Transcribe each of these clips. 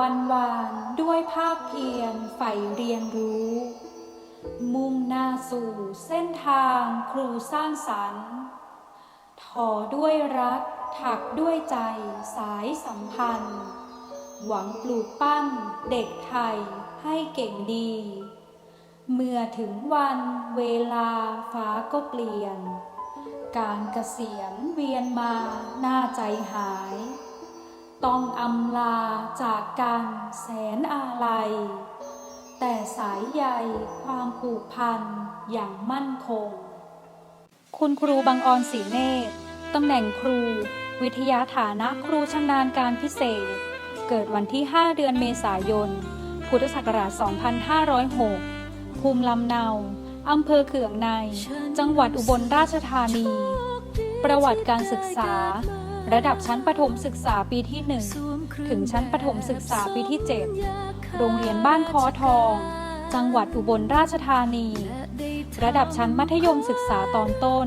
วันวานด้วยภาคเพียรใฝ่เรียนรู้ มุ่งหน้าสู่เส้นทางครูสร้างสรรค์ทอด้วยรักถักด้วยใจสายสัมพันธ์ หวังปลูกปั้นเด็กไทยให้เก่งดี เมื่อถึงวันเวลาฟ้าก็เปลี่ยน การเกษียณเวียนมาหน้าใจหาย ต้องอำลาจากกันแสนอาลัย แต่สายใยความผูกพันอย่างมั่นคง คุณครูบางออนศรีเนตรตำแหน่งครู วิทยาฐานะครูชำนาญการพิเศษ เกิดวันที่ 5 เดือนเมษายน พุทธศักราช 2506 ภูมิลำเนาอำเภอเขืองใน จังหวัดอุบลราชธานี ประวัติการศึกษา ระดับชั้นประถมศึกษาปีที่ 1 ถึงชั้นประถมศึกษาปีที่ 7 โรงเรียนบ้านคอทอง จังหวัดอุบลราชธานี ระดับชั้นมัธยมศึกษาตอนต้น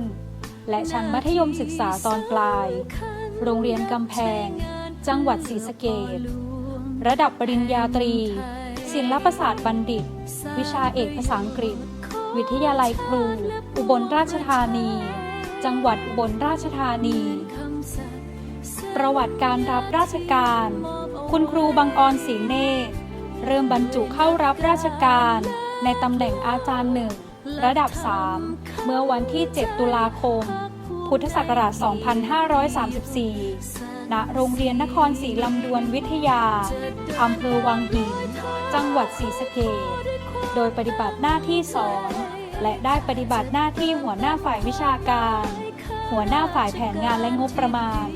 และชั้นมัธยมศึกษาตอนปลาย โรงเรียนกำแพง จังหวัดศรีสะเกษระดับปริญญาตรี ศิลปศาสตร์บัณฑิต วิชาเอกภาษาอังกฤษ วิทยาลัยครู อุบลราชธานี จังหวัดอุบลราชธานี ประวัติการรับราชการ คุณครูบางออนศรีเนตรเริ่มบรรจุเข้ารับราชการ ในตำแหน่งอาจารย์หนึ่งระดับ 3 เมื่อวันที่ 7 ตุลาคม พุทธศักราช 2534 ณ โรงเรียนนครศรีลำดวนวิทยา อำเภอวังหิน จังหวัดศรีสะเกษโดยปฏิบัติหน้าที่สอนและได้ปฏิบัติหน้าที่หัวหน้าฝ่ายวิชาการ หัวหน้าฝ่ายแผนงานและงบประมาณ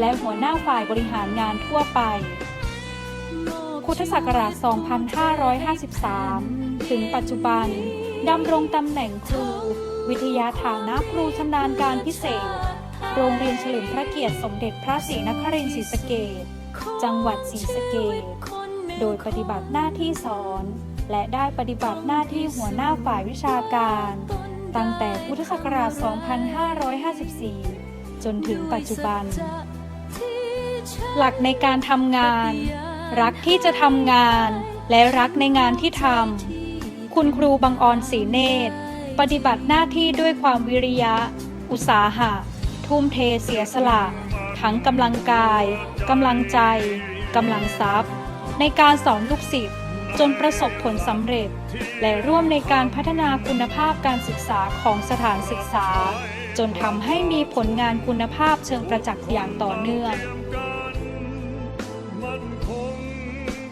และหัวหน้าฝ่ายบริหารงานทั่วไป พุทธศักราช 2553 ถึงปัจจุบันดำรงตำแหน่งครู วิทยาฐานะครูชำนาญการพิเศษ โรงเรียนเฉลิมพระเกียรติสมเด็จพระศรีนครินทร์ศรีสะเกษจังหวัดศรีสะเกษโดยปฏิบัติหน้าที่สอน และได้ปฏิบัติหน้าที่หัวหน้าฝ่ายวิชาการ ตั้งแต่พุทธศักราช 2554 จนถึงปัจจุบัน หลักในการทำงาน รักที่จะทำงาน และรักในงานที่ทำคุณครูบางออนศรีเนตร ปฏิบัติหน้าที่ด้วยความวิริยะ อุตสาหะ ทุ่มเทเสียสละ ทั้งกำลังกายกำลังใจกำลังทรัพย์ ในการสอนลูกศิษย์จนประสบผลสำเร็จ และร่วมในการพัฒนาคุณภาพการศึกษาของสถานศึกษา จนทำให้มีผลงานคุณภาพเชิงประจักษ์อย่างต่อเนื่อง มันคง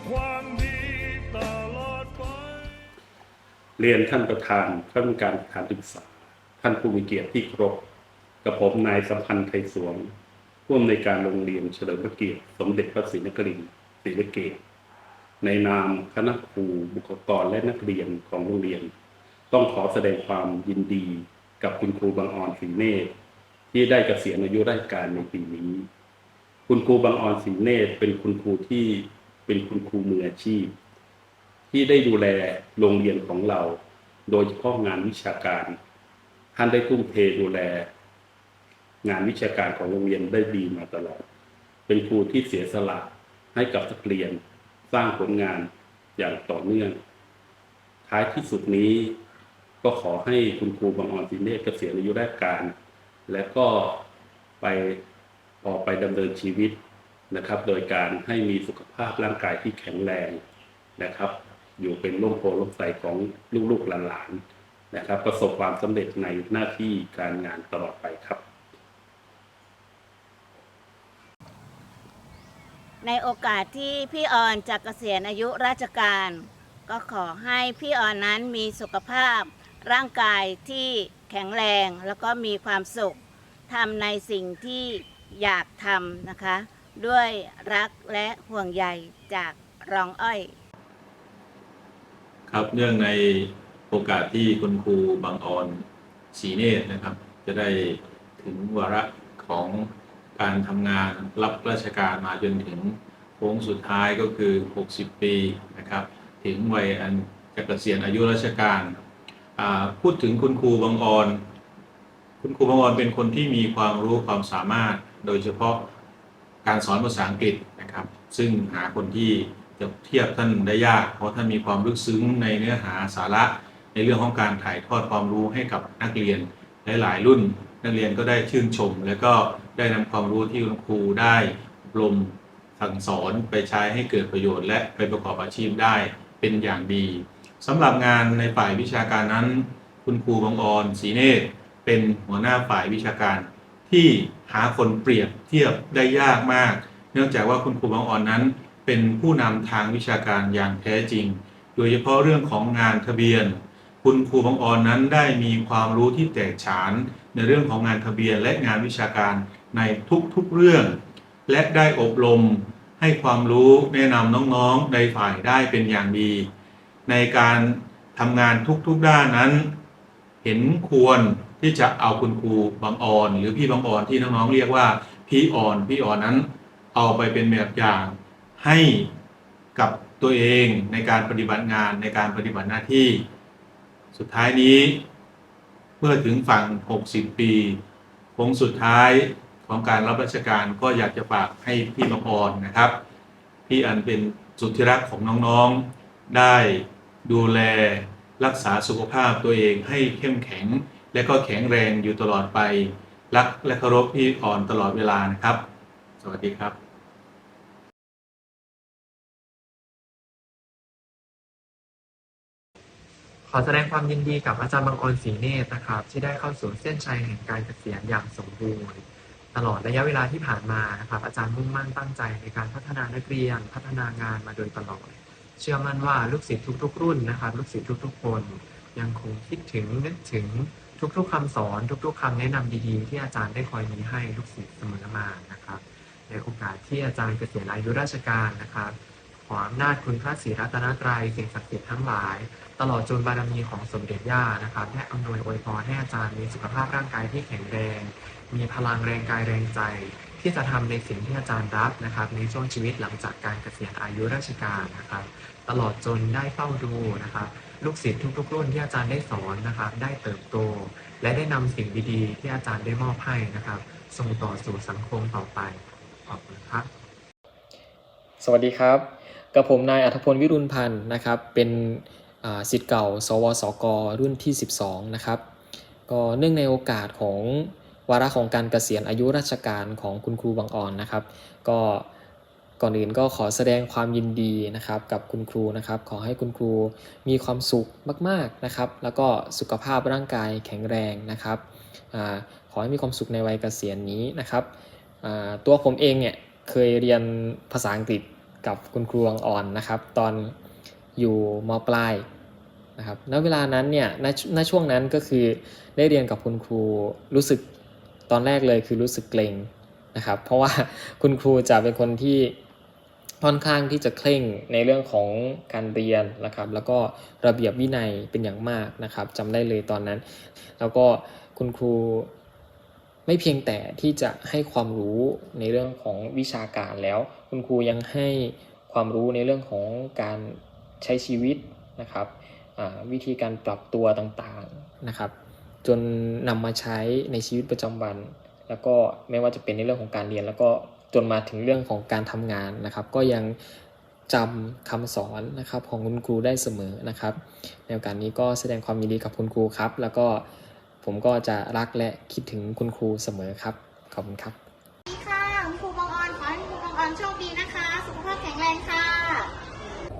ความดีตลอดไป เรียนท่านประธานคณะกรรมการสถานศึกษา ท่านผู้มีเกียรติที่เคารพกับผมนายสัมพันธ์ไทยสวงผู้อำนวยการโรงเรียนเฉลิมพระเกียรติสมเด็จพระศรีนครินทร์ศรีสะเกษในนามคณะครูบุคลากรและนักเรียนของโรงเรียน ต้องขอแสดงความยินดีกับคุณครูบางออนศรีเนตรที่ได้เกษียณอายุราชการในปีนี้ คุณครูบางออนศรีเนตเป็นคุณครูที่เป็นคุณครูมืออาชีพ ที่ได้ดูแลโรงเรียนของเรา โดยเฉพาะงานวิชาการ ท่านได้ทุ่มเทดูแล งานวิชาการของโรงเรียนได้ดีมาตลอด เป็นครูที่เสียสละให้กับนักเรียนสร้างผลงานอย่างต่อเนื่อง ท้ายที่สุดนี้ก็ขอให้คุณครูบางออนศรีเนตเกษียณอายุราชการ และก็ไป ออกไปดำเนินชีวิตนะครับ โดยการให้มีสุขภาพร่างกายที่แข็งแรงนะครับ อยู่เป็นร่มโพล่มใสของลูกๆหลานๆนะครับ ประสบความสำเร็จในหน้าที่การงานตลอดไปครับ ในโอกาสที่พี่ออนจะเกษียณอายุราชการ ก็ขอให้พี่ออนนั้นมีสุขภาพร่างกายที่แข็งแรงแล้วก็มีความสุขทำในสิ่งที่ อยากทำนะคะ ด้วยรักและห่วงใยจากรองอ้อย ครับเนื่องในโอกาสที่คุณครูบางออนศรีเนตรนะครับ จะได้ถึงวาระของการทำงานรับราชการมาจนถึงโค้งสุดท้ายก็คือ 60 ปีนะครับ ถึงวัยอันจะเกษียณอายุราชการ พูดถึงคุณครูบางออน คุณครูบางออนเป็นคนที่มีความรู้ความสามารถ โดยเฉพาะการสอนภาษาอังกฤษนะครับ ซึ่งหาคนที่จะเทียบท่านได้ยาก เพราะท่านมีความลึกซึ้งในเนื้อหาสาระ ในเรื่องของการถ่ายทอดความรู้ให้กับนักเรียนหลายๆรุ่น นักเรียนก็ได้ชื่นชม และก็ได้นำความรู้ที่คุณครูได้อบรมสั่งสอนไปใช้ให้เกิดประโยชน์ และไปประกอบอาชีพได้เป็นอย่างดีสำหรับงานในฝ่ายวิชาการนั้น คุณครูบางออนศรีเนตรเป็นหัวหน้าฝ่ายวิชาการ ที่หาคนเปรียบเทียบได้ยากมาก เนื่องจากว่าคุณครูบางอ่อนนั้น เป็นผู้นำทางวิชาการอย่างแท้จริง โดยเฉพาะเรื่องของงานทะเบียน คุณครูบางอ่อนนั้นได้มีความรู้ที่แตกฉาน ในเรื่องของงานทะเบียนและงานวิชาการในทุกๆเรื่อง และได้อบรมให้ความรู้แนะนำน้องๆในฝ่ายได้เป็นอย่างดี ในการทำงานทุกๆด้านนั้น เห็นควร ที่จะเอาคุณครูบางออน หรือพี่บางออนที่น้องๆเรียกว่าพี่ออนพี่ออนนั้น เอาไปเป็นแบบอย่างให้กับตัวเองในการปฏิบัติงานในการปฏิบัติหน้าที่ สุดท้ายนี้ เมื่อถึงฝั่ง 60 ปีโค้งสุดท้ายของการรับราชการก็อยากจะฝากให้พี่บางออนนะครับที่อันเป็นสุดที่รักของน้องๆได้ดูแลรักษาสุขภาพตัวเองให้เข้มแข็ง และก็แข็งแรงอยู่ตลอดไป รักและเคารพพี่อ่อนตลอดเวลานะครับ สวัสดีครับขอแสดงความยินดีกับอาจารย์บางออนศรีเนตรนะครับ ที่ได้เข้าสู่เส้นชัยแห่งการเกษียณอย่างสมบูรณ์ ตลอดระยะเวลาที่ผ่านมานะครับ อาจารย์มุ่งมั่นตั้งใจในการพัฒนานักเรียน พัฒนางานมาโดยตลอด เชื่อมั่นว่าลูกศิษย์ทุกๆ รุ่นนะครับ ลูกศิษย์ทุกๆ คน ยังคงคิดถึงนึกถึง ทุกๆคำสอนทุก ๆคำแนะนำดีๆ ที่อาจารย์ได้คอยมีให้ลูกศิษย์เสมอมานะครับ ในโอกาสที่อาจารย์เกษียณอายุราชการนะครับขออำนาจคุณพระศรีรัตนตรัยสิ่งศักดิ์สิทธิ์ทั้งหลาย ตลอดจนบารมีของสมเด็จย่านะครับและอำนวยอวยพรให้อาจารย์มีสุขภาพร่างกายที่แข็งแรง มีพลังแรงกายแรงใจ ที่จะทำในสิ่งที่อาจารย์รักนะครับ ในช่วงชีวิตหลังจากการเกษียณอายุราชการนะครับ ตลอดจนได้เฝ้าดูนะครับ ลูกศิษย์ทุกๆรุ่นที่อาจารย์ได้สอนนะครับ ได้เติบโต และได้นำสิ่งดีๆ ที่อาจารย์ได้มอบให้นะครับ ส่งต่อสู่สังคมต่อไปขอบคุณครับ สวัสดีครับ กับผมนายอัธพลวิรุณพันธ์นะครับ เป็นสิทธิ์เก่า สวสก รุ่นที่ 12 นะครับ ก็เนื่องในโอกาสของวาระของการเกษียณอายุราชการของคุณครูบางอ่อนนะครับ ก็ ก่อนอื่นก็ขอแสดงความยินดีนะครับกับคุณครูนะครับ ขอให้คุณครูมีความสุขมากๆนะครับ แล้วก็สุขภาพร่างกายแข็งแรงนะครับอขอให้มีความสุขในวัยเกษียณนี้นะครับตัวผมเองเนี่ยเคยเรียนภาษาอังกฤษกับคุณครูบางอ่อนนะครับ ตอนอยู่มปลายนะครับณเวลานั้นเนี่ยณณช่วงนั้นก็คือได้เรียนกับคุณครูรู้สึกตอนแรกเลยคือรู้สึกเกรงนะครับ เพราะว่าคุณครูจะเป็นคนที่ ค่อนข้างที่จะเคร่งในเรื่องของการเรียนนะครับ แล้วก็ระเบียบวินัยเป็นอย่างมากนะครับจำได้เลยตอนนั้น แล้วก็คุณครูไม่เพียงแต่ที่จะให้ความรู้ในเรื่องของวิชาการแล้ว คุณครูยังให้ความรู้ในเรื่องของการใช้ชีวิตนะครับวิธีการปรับตัวต่างๆนะครับ จนนำมาใช้ในชีวิตประจำวัน แล้วก็ไม่ว่าจะเป็นในเรื่องของการเรียนแล้วก็ จนมาถึงเรื่องของการทำงานนะครับ ก็ยังจำคำสอนนะครับของคุณครูได้เสมอนะครับ ในโอกาสนี้ก็แสดงความยินดีกับคุณครูครับ แล้วก็ผมก็จะรักและคิดถึงคุณครูเสมอครับ ขอบคุณครับสวัสดีค่ะคุณครูบางออนขอให้คุณครูบางออนโชคดีนะคะ สุขภาพแข็งแรงค่ะ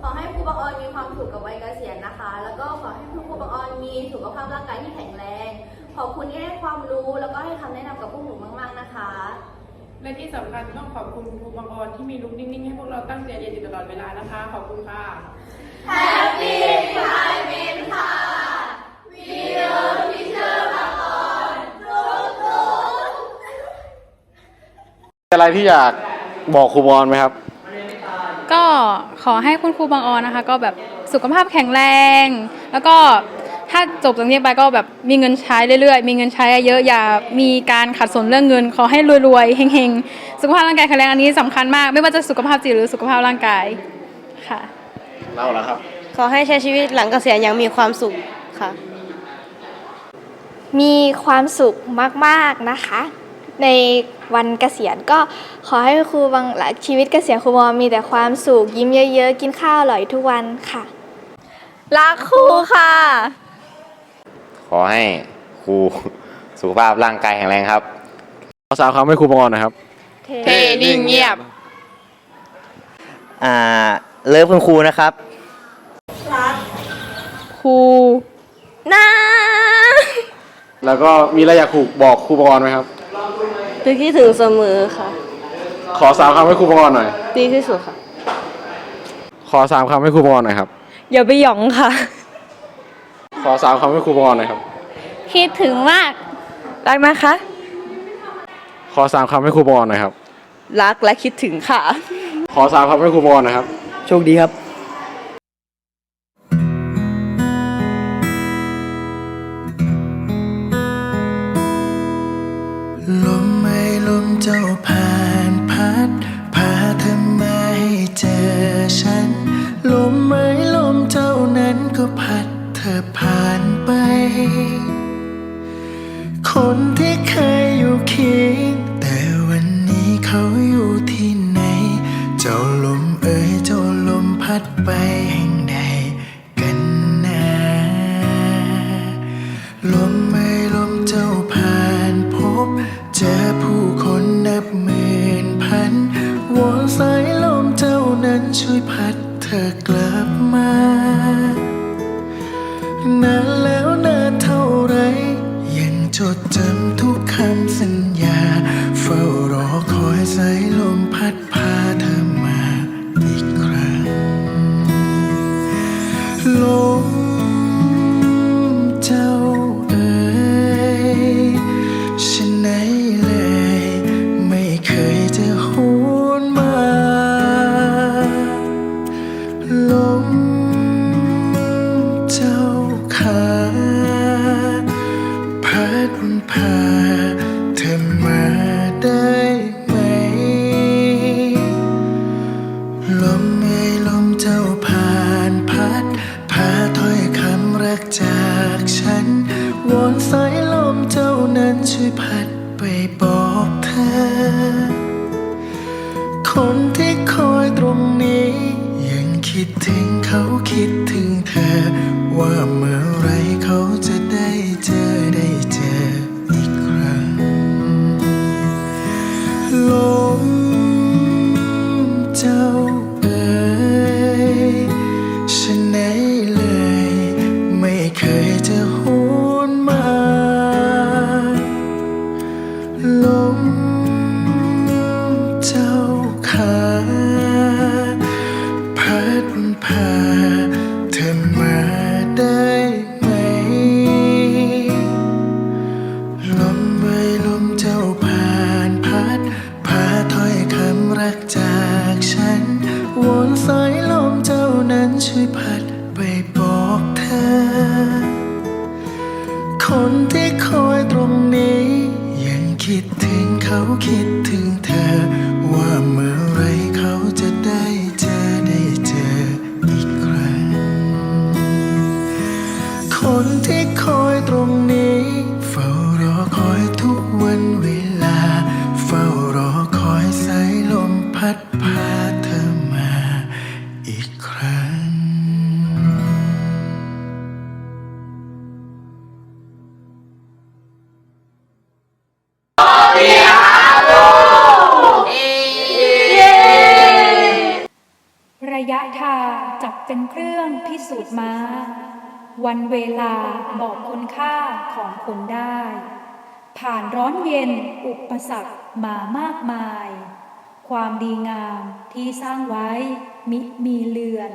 ขอให้ครูบางออนมีความสุขกับวัยเกษียณนะคะ แล้วก็ขอให้ครูบางออนมีสุขภาพร่างกายที่แข็งแรง ขอบคุณที่ให้ความรู้แล้วก็ให้คำแนะนำกับพวกหนูมาก ๆนะคะ และที่สำคัญต้องขอบคุณครูบางออนที่มีลุกนิ่งๆ ให้พวกเราตั้งใจเรียนอยู่ตลอดเวลานะคะ ขอบคุณค่ะอะไรที่อยากบอกครูบอลไหมครับ ก็ขอให้คุณครูบางออนนะคะ ก็แบบสุขภาพแข็งแรง แล้วก็ ถ้าจบตรงนี้ไปก็แบบมีเงินใช้เรื่อยๆ มีเงินใช้เยอะอย่ามีการขัดสนเรื่องเงิน ขอให้รวยๆเฮงๆ สุขภาพร่างกายแข็งแรงอันนี้สำคัญมาก ไม่ว่าจะสุขภาพจิตหรือสุขภาพร่างกายค่ะเล่าแล้วครับ ขอให้ใช้ชีวิตหลังเกษียณอย่างมีความสุขค่ะ มีความสุขมากๆนะคะ ในวันเกษียณก็ขอให้ครูบางชีวิตเกษียณครูบอลมีแต่ความสุขยิ้มเยอะ ๆ กินข้าวอร่อยทุกวันค่ะรักครูค่ะ ขอให้ครูสุขภาพร่างกายแข็งแรงครับ ขอสามคำให้ครูบังออนนะครับ เทนิ่งเงียบ อ่า เลิฟคุณครูนะครับ ครูนะแล้วก็มีอะไรอยากครูบอกครูบังออนไหมครับคือคิดถึงเสมอค่ะ ขอสามคำให้ครูบังออนหน่อย ดีที่สุดค่ะ ขอสามคำให้ครูบังออนหน่อยครับ อย่าไปหยองค่ะ ขอสามคำให้ครูบังออนหน่อยครับ คิดถึงมาก รักนะคะ ขอสามคำให้ครูบังออนหน่อยครับ รักและคิดถึงค่ะ ขอสามคำให้ครูบังออนหน่อยครับ โชคดีครับ วงสายลมเจ้านั้นช่วยพัดเธอกลับมานั้น ถึงเขาคิดถึงเธอว่าเมื่อ คนที่คอยตรงนี้ ยังคิดถึงเขาคิดถึงเธอว่าเมื่อไร ทาจับเป็นเครื่องพิสูจน์ม้า วันเวลาบอกคุณค่าของคนได้ ผ่านร้อนเย็นอุปสรรคมามากมาย ความดีงามที่สร้างไว้มิมีเลือน